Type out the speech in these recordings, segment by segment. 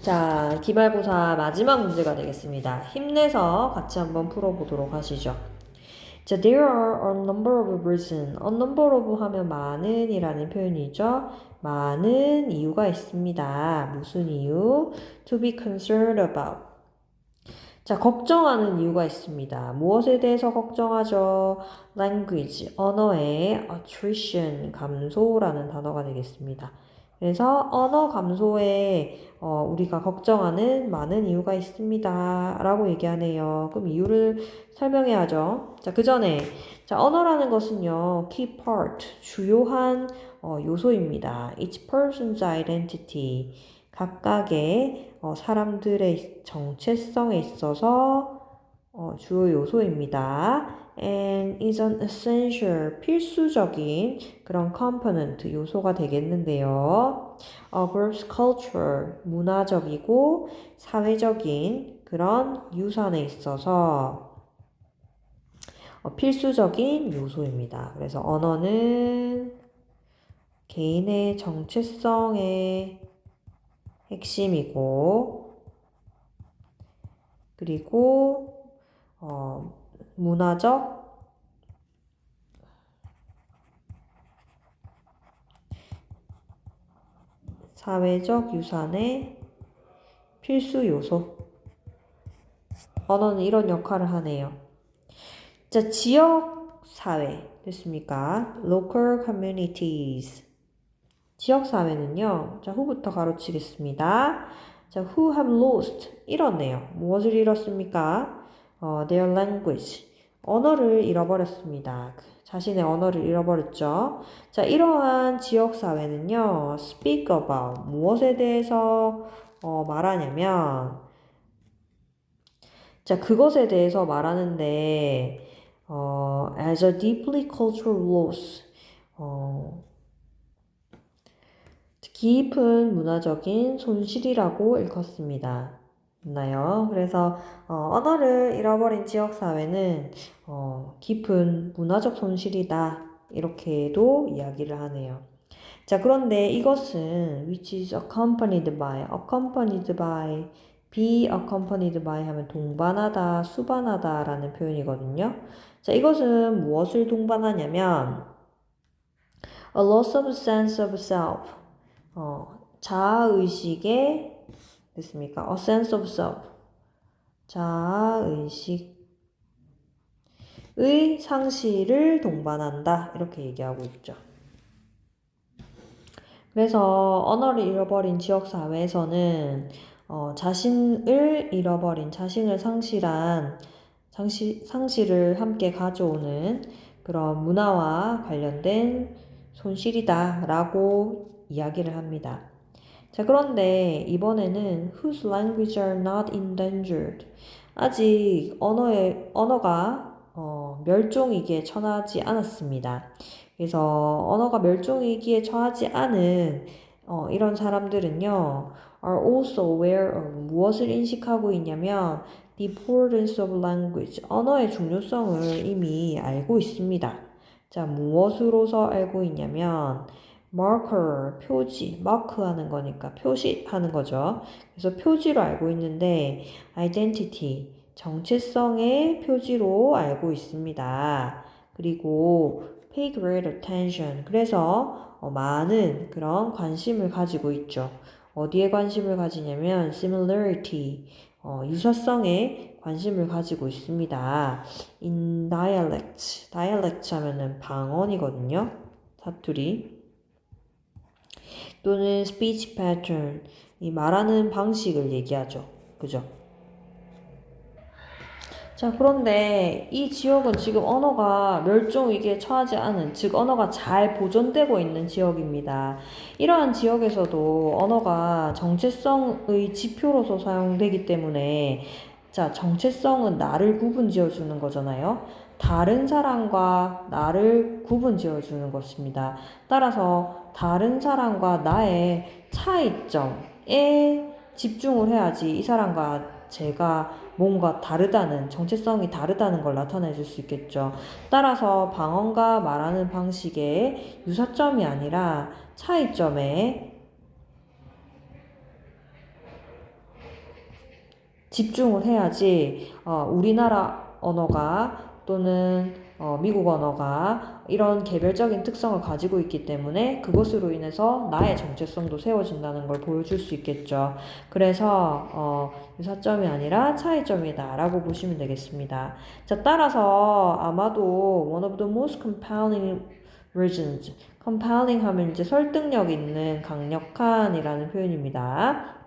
자, 기말고사 마지막 문제가 되겠습니다. 힘내서 같이 한번 풀어보도록 하시죠. 자, there are a number of reasons. a number of 하면 많은이라는 표현이죠. 많은 이유가 있습니다. 무슨 이유? to be concerned about. 자, 걱정하는 이유가 있습니다. 무엇에 대해서 걱정하죠? language, 언어의 attrition, 감소라는 단어가 되겠습니다. 그래서 언어 감소에 어, 우리가 걱정하는 많은 이유가 있습니다. 라고 얘기하네요. 그럼 이유를 설명해야죠. 자, 그 전에, 자, 언어라는 것은요, key part, 주요한 어, 요소입니다. each person's identity. 각각의 어, 사람들의 정체성에 있어서 어, 주요 요소입니다. And is an essential 필수적인 그런 component 요소가 되겠는데요. 어, group's culture 문화적이고 사회적인 그런 유산에 있어서 어, 필수적인 요소입니다. 그래서 언어는 개인의 정체성의 핵심이고 그리고 어, 문화적 사회적 유산의 필수 요소. 언어는 이런 역할을 하네요. 자, 지역 사회 됐습니까? local communities. 지역 사회는요. 자, 후부터 가로치겠습니다. 자, who have lost 잃었네요. 무엇을 잃었습니까? 어, their language. 언어를 잃어버렸습니다. 자신의 언어를 잃어버렸죠. 자, 이러한 지역 사회는요. speak about 무엇에 대해서 어, 말하냐면 자, 그것에 대해서 말하는데 어, as a deeply cultural loss 어, 깊은 문화적인 손실이라고 일컫습니다. 있나요? 그래서 어, 언어를 잃어버린 지역 사회는 어, 깊은 문화적 손실이다 이렇게도 이야기를 하네요. 자 그런데 이것은 which is accompanied by, accompanied by, be accompanied by 하면 동반하다, 수반하다라는 표현이거든요. 자 이것은 무엇을 동반하냐면 a loss of sense of self, 어, 자아의식의 됐습니까? A sense of self. 자아의식의 상실을 동반한다. 이렇게 얘기하고 있죠. 그래서 언어를 잃어버린 지역사회에서는 어, 자신을 잃어버린, 자신을 상실한 상실, 상실을 함께 가져오는 그런 문화와 관련된 손실이다 라고 이야기를 합니다. 자, 그런데 이번에는 whose language are not endangered. 아직 언어의, 언어가 어, 멸종위기에 처하지 않았습니다. 그래서 언어가 멸종위기에 처하지 않은 어, 이런 사람들은요, are also aware of 무엇을 인식하고 있냐면 the importance of language, 언어의 중요성을 이미 알고 있습니다. 자, 무엇으로서 알고 있냐면 marker, 표지, 마크하는 거니까 표시하는 거죠. 그래서 표지로 알고 있는데 identity, 정체성의 표지로 알고 있습니다. 그리고 pay great attention, 그래서 어, 많은 그런 관심을 가지고 있죠. 어디에 관심을 가지냐면 similarity, 어, 유사성에 관심을 가지고 있습니다. in dialect, dialect 하면은 방언이거든요. 사투리. 또는 speech pattern, 이 말하는 방식을 얘기하죠. 그죠? 자, 그런데 이 지역은 지금 언어가 멸종 위기에 처하지 않은, 즉 언어가 잘 보존되고 있는 지역입니다. 이러한 지역에서도 언어가 정체성의 지표로서 사용되기 때문에 자, 정체성은 나를 구분 지어 주는 거잖아요. 다른 사람과 나를 구분 지어 주는 것입니다. 따라서 다른 사람과 나의 차이점에 집중을 해야지 이 사람과 제가 뭔가 다르다는 정체성이 다르다는 걸 나타내 줄 수 있겠죠. 따라서 방언과 말하는 방식의 유사점이 아니라 차이점에 집중을 해야지 어, 우리나라 언어가 또는 어, 미국 언어가 이런 개별적인 특성을 가지고 있기 때문에 그것으로 인해서 나의 정체성도 세워진다는 걸 보여줄 수 있겠죠. 그래서 어, 유사점이 아니라 차이점이다라고 보시면 되겠습니다. 자, 따라서 아마도 one of the most compelling reasons, compelling 하면 이제 설득력 있는 강력한이라는 표현입니다.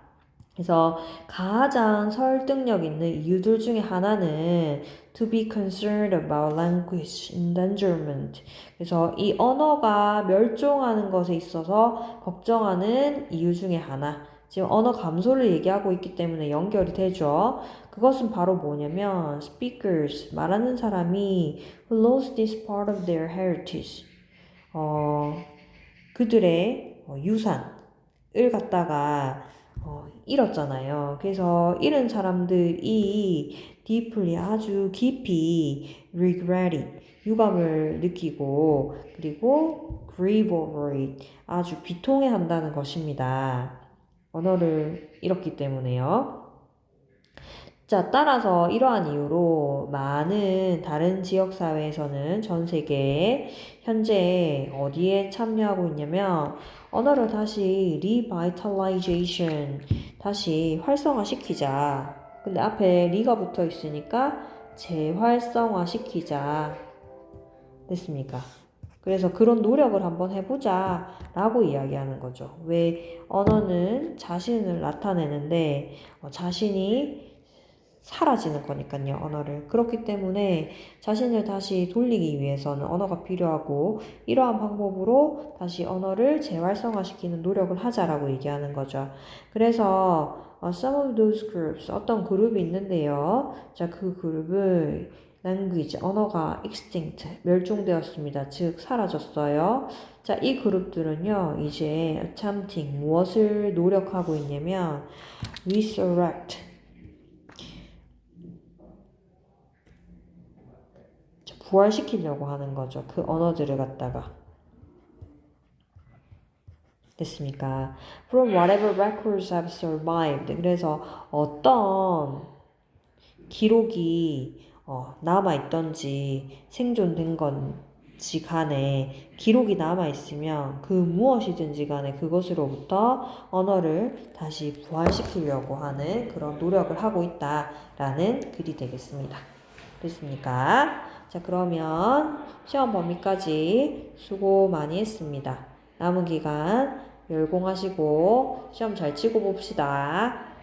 그래서 가장 설득력 있는 이유들 중에 하나는 to be concerned about language endangerment. 그래서 이 언어가 멸종하는 것에 있어서 걱정하는 이유 중에 하나. 지금 언어 감소를 얘기하고 있기 때문에 연결이 되죠. 그것은 바로 뭐냐면 speakers 말하는 사람이 who lost this part of their heritage. 어, 그들의 어, 유산을 갖다가 어, 잃었잖아요. 그래서 잃은 사람들이 deeply 아주 깊이 regret이 유감을 느끼고 그리고 grieve over it 아주 비통해 한다는 것입니다. 언어를 잃었기 때문에요. 자, 따라서 이러한 이유로 많은 다른 지역 사회에서는 전 세계에 현재 어디에 참여하고 있냐면 언어를 다시 revitalization 다시 활성화시키자. 근데 앞에 리가 붙어 있으니까 재활성화시키자. 됐습니까? 그래서 그런 노력을 한번 해보자 라고 이야기하는 거죠. 왜 언어는 자신을 나타내는데 어, 자신이 사라지는 거니까요, 언어를. 그렇기 때문에 자신을 다시 돌리기 위해서는 언어가 필요하고 이러한 방법으로 다시 언어를 재활성화시키는 노력을 하자라고 얘기하는 거죠. 그래서 어, some of those groups 어떤 그룹이 있는데요. 자, 그 그룹을 language 언어가 extinct 멸종되었습니다. 즉 사라졌어요. 자, 이 그룹들은요. 이제 attempting 무엇을 노력하고 있냐면 resurrect 부활시키려고 하는 거죠. 그 언어들을 갖다가. 됐습니까? From whatever records have survived. 그래서 어떤 기록이 어, 남아있던지 생존된 건지 간에 기록이 남아있으면 그 무엇이든지 간에 그것으로부터 언어를 다시 부활시키려고 하는 그런 노력을 하고 있다라는 글이 되겠습니다. 됐습니까? 자, 그러면 시험 범위까지 수고 많이 했습니다. 남은 기간 열공하시고 시험 잘 치고 봅시다.